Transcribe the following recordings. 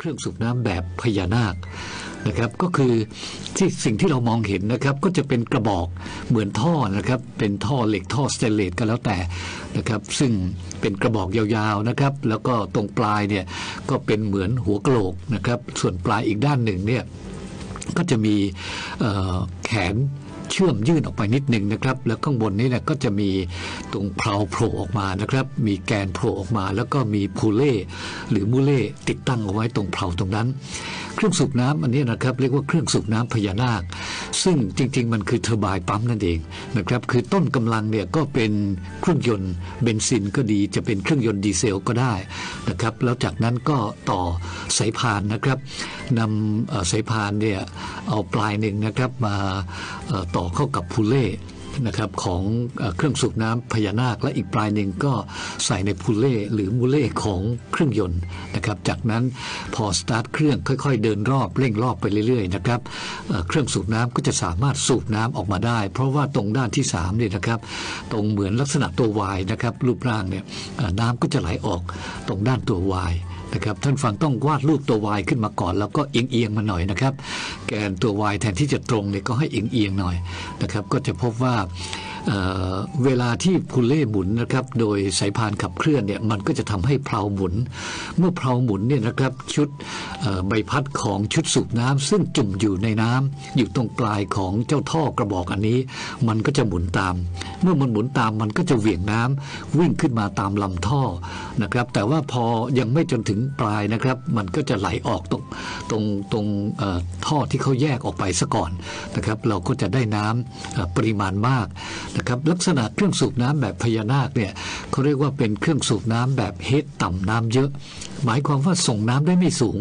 ครื่องสูบน้ำแบบพญานาคนะครับก็คือที่สิ่งที่เรามองเห็นนะครับก็จะเป็นกระบอกเหมือนท่อนะครับเป็นท่อเหล็กท่อสเตนเลสก็แล้วแต่นะครับซึ่งเป็นกระบอกยาวๆนะครับแล้วก็ตรงปลายเนี่ยก็เป็นเหมือนหัวกะโหลกนะครับส่วนปลายอีกด้านหนึ่งเนี่ยก็จะมีแขน เชื่อมยื่นออกไปนิดหนึ่งนะครับ แล้วข้างบนนี้นี่ยก็จะมีตรงเพลาโผล่ออกมานะครับ มีแกนโผล่ออกมา แล้วก็มีพูเล่หรือมูเล่ติดตั้งเอาไว้ตรงเพลาตรงนั้น เครื่องสูบน้ำอันนี้นะครับเรียกว่าเครื่องสูบน้ำพญานาค ซึ่งจริง ๆ มันคือเทอร์ไบน์ปั๊มนั่นเองนะครับคือต้นกำลังเนี่ยก็เป็นเครื่องยนต์เบนซินก็ดีจะเป็นเครื่องยนต์ดีเซลก็ได้นะครับแล้วจากนั้นก็ต่อสายพานนะครับนำสายพานเนี่ยเอาปลายหนึ่งนะครับมาเอ่อต่อเข้ากับพูเล่นะครับของเครื่องสูบน้ำพญานาค และอีกปลายหนึ่งก็ใส่ในพูเล่หรือมูเล่ของเครื่องยนต์นะครับ จากนั้นพอสตาร์ทเครื่องค่อยๆ เดินรอบเร่งรอบไปเรื่อยๆนะครับเครื่องสูบน้ำก็จะสามารถสูบน้ำออกมาได้ เพราะว่าตรงด้านที่3เนี่ยนะครับ ตรงเหมือนลักษณะตัววายนะครับรูปร่างเนี่ยน้ำก็จะไหลออกตรงด้านตัววาย นะครับท่านฟังต้องวาดรูปตัววายขึ้นมาก่อน แล้วก็เอียงเอียงมาหน่อยนะครับ แกนตัววายแทนที่จะตรงเนี่ยก็ให้เอียงเอียงหน่อยนะครับ ก็จะพบว่า เเวลาที่พูเล่หมุนนะครับ โดยสายพานขับเคลื่อนเนี่ยมันก็จะทำให้เพลาหมุน เมื่อเพลาหมุนเนี่ยนะครับชุดใบพัดของชุดสูบน้ำซึ่งจุ่มอยู่ในน้ำอยู่ตรงปลายของเจ้าท่อกระบอกอันนี้ มันก็จะหมุนตาม เมื่อมันหมุนตามมันก็จะเหวี่ยงน้ำวิ่งขึ้นมาตามลำท่อนะครับ แต่ว่าพอยังไม่จนถึงปลายนะครับ มันก็จะไหลออกตรงตรงตรงท่อที่เขาแยกออกไปซะก่อนนะครับ เราก็จะได้น้ำเอ่อปริมาณมากนะครับลักษณะเครื่องสูบน้ำแบบพญานาคเนี่ยเขาเรียกว่าเป็นเครื่องสูบน้ำแบบเฮดต่ำน้ำเยอะ หมายความว่าส่งน้ำได้ไม่สูง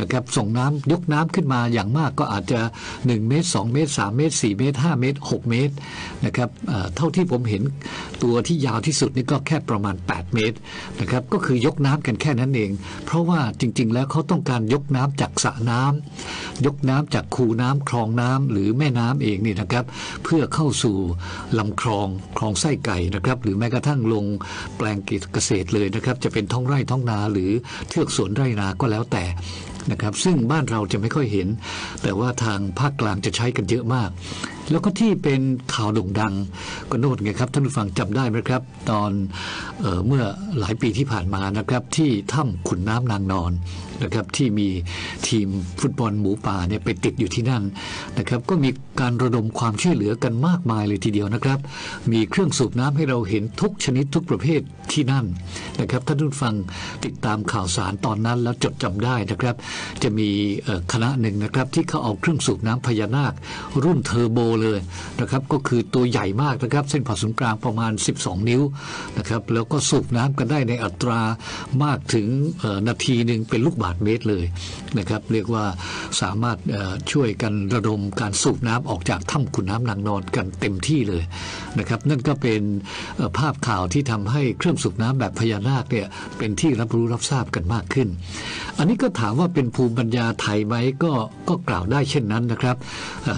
นะครับส่งน้ำยกน้ำขึ้นมาอย่างมากก็อาจจะ 1 เมตร 2 เมตร 3 เมตร 4 เมตร 5 เมตร 6 เมตรนะครับเท่าที่ผมเห็นตัวที่ยาวที่สุดนี่ก็แค่ประมาณ 8 เมตรนะครับก็คือยกน้ำกันแค่นั้นเอง เพราะว่าจริง ๆ แล้วเขาต้องการยกน้ำจากสระน้ำยกน้ำจากคูน้ำคลองน้ำหรือแม่น้ำเองนี่นะครับ เพื่อเข้าสู่ลำคลองคลองไส้ไก่นะครับ หรือแม้กระทั่งลงแปลงเกษตรเลยนะครับ จะเป็นท้องไร่ท้องนาหรือเทือกสวนไร่นาก็แล้วแต่นะครับ ซึ่งบ้านเราจะไม่ค่อยเห็น แต่ว่าทางภาคกลางจะใช้กันเยอะมาก แล้วก็ที่เป็นข่าวโด่งดังก็โน่นไงครับท่านผู้ฟังจำได้ไหมครับ ตอนเออเมื่อหลายปีที่ผ่านมานะครับ ที่ถ้ำขุนน้ำนางนอนนะครับที่มีทีมฟุตบอลหมูป่าเนี่ยไปติดอยู่ที่นั่นนะครับก็มีการระดมความช่วยเหลือกันมากมายเลยทีเดียวนะครับ มีเครื่องสูบน้ำให้เราเห็นทุกชนิดทุกประเภทที่นั่นนะครับท่านผู้ฟังติดตามข่าวสารตอนนั้นแล้วจดจำได้นะครับ จะมีคณะหนึ่งนะครับที่เขาเอาเครื่องสูบน้ำพญานาค รุ่นเทอร์โบเลยนะครับก็คือตัวใหญ่มากนะครับ เส้นผ่าศูนย์กลางประมาณ 12 นิ้วนะครับแล้วก็สูบน้ำกันได้ในอัตรามากถึงนาทีหนึ่งเป็นลูกบาศก์เมตรเลยนะครับเรียกว่าสามารถช่วยกันระดมการสูบน้ำออกจากถ้ำขุนน้ำนางนอนกันเต็มที่เลยนะครับนั่นก็เป็นภาพข่าวที่ทำให้เครื่องสูบน้ำแบบพญานาคเนี่ยเป็นที่รับรู้รับทราบกันมากขึ้น อันนี้ก็ถามว่าเป็นภูมิปัญญาไทยไหมก็ก็กล่าวได้เช่นนั้นนะครับ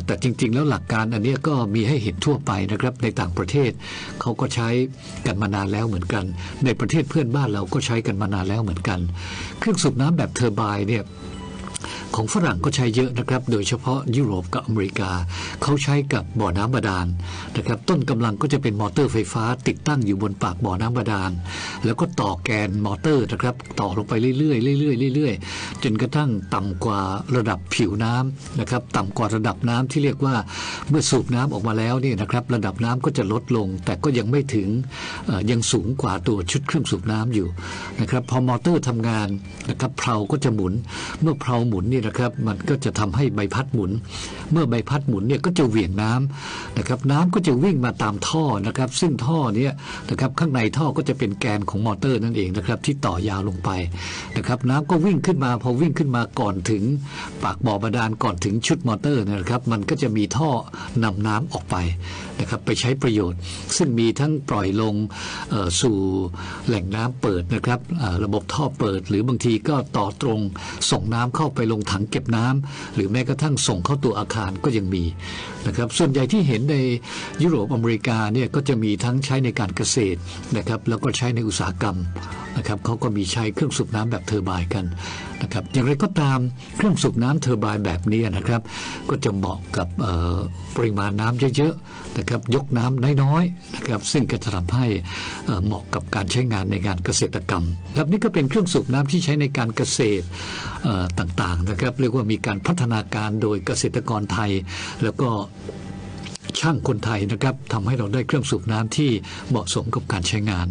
แต่จริง ๆ แล้วหลักการอันนี้ก็มีให้เห็นทั่วไปนะครับในต่างประเทศเขาก็ใช้กันมานานแล้วเหมือนกัน ในประเทศเพื่อนบ้านเราก็ใช้กันมานานแล้วเหมือนกัน เครื่องสูบน้ำแบบเทอร์ไบน์เนี่ย ของฝรั่งก็ใช้เยอะนะครับ โดยเฉพาะยุโรปกับอเมริกา เขาใช้กับบ่อน้ำบาดาลนะครับ ต้นกำลังก็จะเป็นมอเตอร์ไฟฟ้าติดตั้งอยู่บนปากบ่อน้ำบาดาล แล้วก็ต่อแกนมอเตอร์นะครับ ต่อลงไปเรื่อยๆเรื่อยๆเรื่อยๆ จนกระทั่งต่ำกว่าระดับผิวน้ำนะครับ ต่ำกว่าระดับน้ำที่เรียกว่าเมื่อสูบน้ำออกมาแล้วนี่นะครับ ระดับน้ำก็จะลดลง แต่ก็ยังไม่ถึงยังสูงกว่าตัวชุดเครื่องสูบน้ำอยู่นะครับ พอมอเตอร์ทำงานนะครับเพลาก็จะหมุนเมื่อเพลาหมุนเนี่ยนะครับมันก็จะทำให้ใบพัดหมุน เมื่อใบพัดหมุนเนี่ยก็จะเหวี่ยงน้ำนะครับน้ำก็จะวิ่งมาตามท่อนะครับ ซึ่งท่อเนี้นะครับข้างในท่อก็จะเป็นแกนของมอเตอร์นั่นเองนะครับที่ต่อยาวลงไปนะครับน้ำก็วิ่งขึ้นมาพอวิ่งขึ้นมาก่อนถึง ปากบ่อบาดาลก่อนถึงชุดมอเตอร์นะครับมันก็จะมีท่อนำน้ำออกไปนะครับไปใช้ประโยชน์ ซึ่งมีทั้งปล่อยลงสู่แหล่งน้ำเปิดนะครับระบบท่อเปิด หรือบางทีก็ต่อตรงส่งน้ำเข้าไปลงถังเก็บน้ำหรือแม้กระทั่งส่งเข้าตัวอาคารก็ยังมีนะครับส่วนใหญ่ที่เห็นในยุโรปอเมริกาเนี่ยก็จะมีทั้งใช้ในการเกษตรนะครับแล้วก็ใช้ในอุตสาหกรรมนะครับเขาก็มีใช้เครื่องสูบน้ำแบบเทอร์ไบกันนะครับอย่างไรก็ตามเครื่องสูบน้ำเทอร์ไบแบบนี้นะครับก็จะเหมาะกับปริมาณน้ำเยอะๆนะครับยกน้ำน้อยๆนะครับซึ่งก็จะทำให้เหมาะกับการใช้งานในงานเกษตรกรรมครับนี่ก็เป็นเครื่องสูบน้ำที่ใช้ในการเกษตรต่างๆนะนะครับเรียกว่ามีการพัฒนาการโดยเกษตรกรไทย แล้วก็ช่างคนไทยนะครับทำให้เราได้เครื่องสูบน้ำที่เหมาะสมกับการใช้งาน